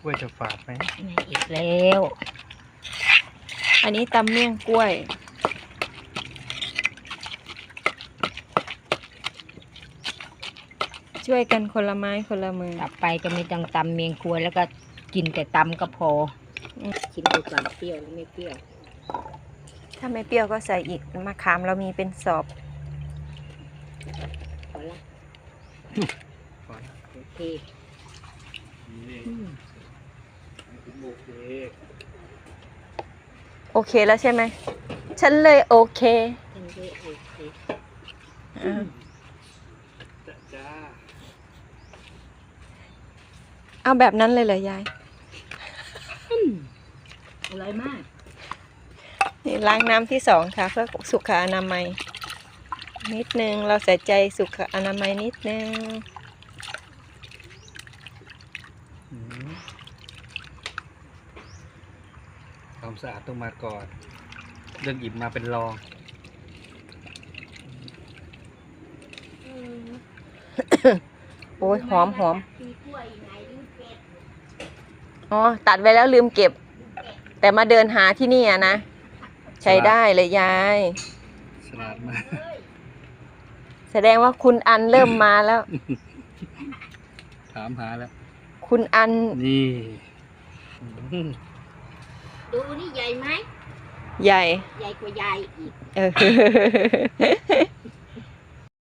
กล้วยจะฝาดไหมนี่อีกแล้ว อันนี้ตำเมี่ยงกล้วย ช่วยกันคนละไม้คนละมือ ต่อไปก็ไม่ต้องตำเมียงครัวแล้วก็กินแต่ตำก็พออมชิมดูก่อนเปรี้ยวหรือไม่เปรี้ยว ถ้าไม่เปรี้ยวก็ใส่อีกมะขามเรามีเป็นสอบพอละฝาดโอเคนี่อืม โอเคโอเคแล้วใช่ไหม ฉันเลยโอเคอันนี้โอเคอ่าจ้าจ้าเอาแบบนั้นเลยเหรอยาย อร่อยมาก นี่ล้างน้ำที่สองค่ะ เพื่อสุขอนามัย นิดนึงเราใส่ใจสุขอนามัยนิดนึง อืม ความสะอาดต้องมาก่อน เรื่องหยิบมาเป็นรองโอ้ยหอมหอมอ๋อตัดไว้แล้วลืมเก็บ แต่มาเดินหาที่นี่อะนะ ใช้ได้เลยยายสลัดมากแสดงว่าคุณอันเริ่มมาแล้ว ถามหาแล้ว คุณอันนี่อืม ดูนี่ใหญ่ไหมใหญ่ ใหญ่กว่ายายอีก เออ